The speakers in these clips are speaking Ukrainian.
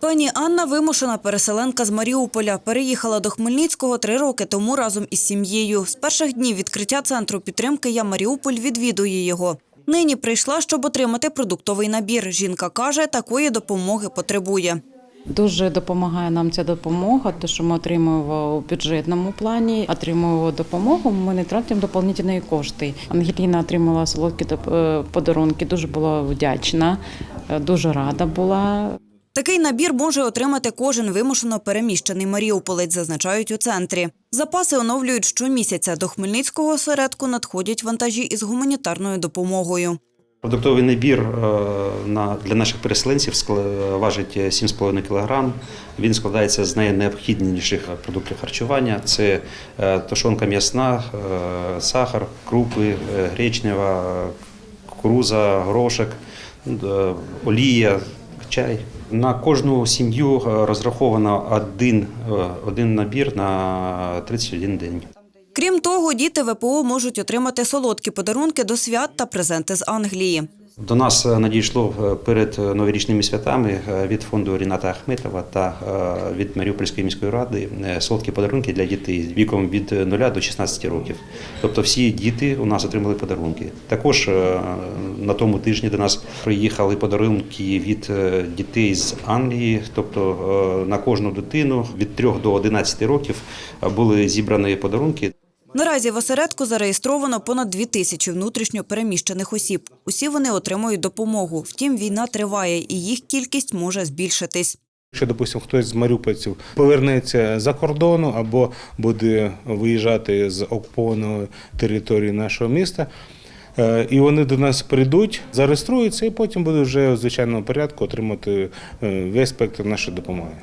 Пані Анна вимушена переселенка з Маріуполя. Переїхала до Хмельницького три роки тому разом із сім'єю. З перших днів відкриття центру підтримки «Я Маріуполь» відвідує його. Нині прийшла, щоб отримати продуктовий набір. Жінка каже, такої допомоги потребує. Дуже допомагає нам ця допомога, те, що ми отримуємо у бюджетному плані, отримуємо допомогу. Ми не тратимо доповнительні кошти. Ангеліна отримала солодкі е, подарунки, дуже була вдячна, е, дуже рада була. Такий набір може отримати кожен вимушено переміщений маріуполець, зазначають у центрі. Запаси оновлюють щомісяця. До Хмельницького осередку надходять вантажі із гуманітарною допомогою. Продуктовий набір е, для наших переселенців важить 7,5 кг. Він складається з найнеобхідніших продуктів харчування. Це е, тушонка м'ясна, е, сахар, крупи, е, гречнева, кукуруза, горошок, е, олія, чай. На кожну сім'ю е, розраховано один, е, один набір на 31 день. Крім того, діти ВПО можуть отримати солодкі подарунки до свят та презенти з Англії. До нас е, надійшло е, перед е, новорічними святами від фонду Ріната Ахметова та від Маріупольської міської ради солодкі подарунки для дітей віком від 0 до 16 років. Тобто всі діти у нас отримали подарунки. Також на тому тижні до нас приїхали подарунки від дітей з Англії. Тобто на кожну дитину від 3 до 11 років були зібрані подарунки. Наразі в осередку зареєстровано понад дві тисячі внутрішньо переміщених осіб. Усі вони отримують допомогу. Втім, війна триває і їх кількість може збільшитись. Якщо, допустимо, хтось з маріупольців повернеться за кордону або буде виїжджати з окупованої території нашого міста, е, і вони до нас прийдуть, зареєструються і потім будуть вже в звичайному порядку отримати е, весь спектр нашої допомоги.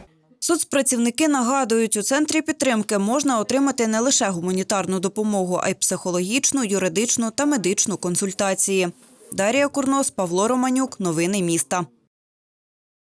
Соцпрацівники нагадують, у центрі підтримки можна отримати не лише гуманітарну допомогу, а й психологічну, юридичну та медичну консультації. Дарія Курнос, Павло Романюк. Новини міста.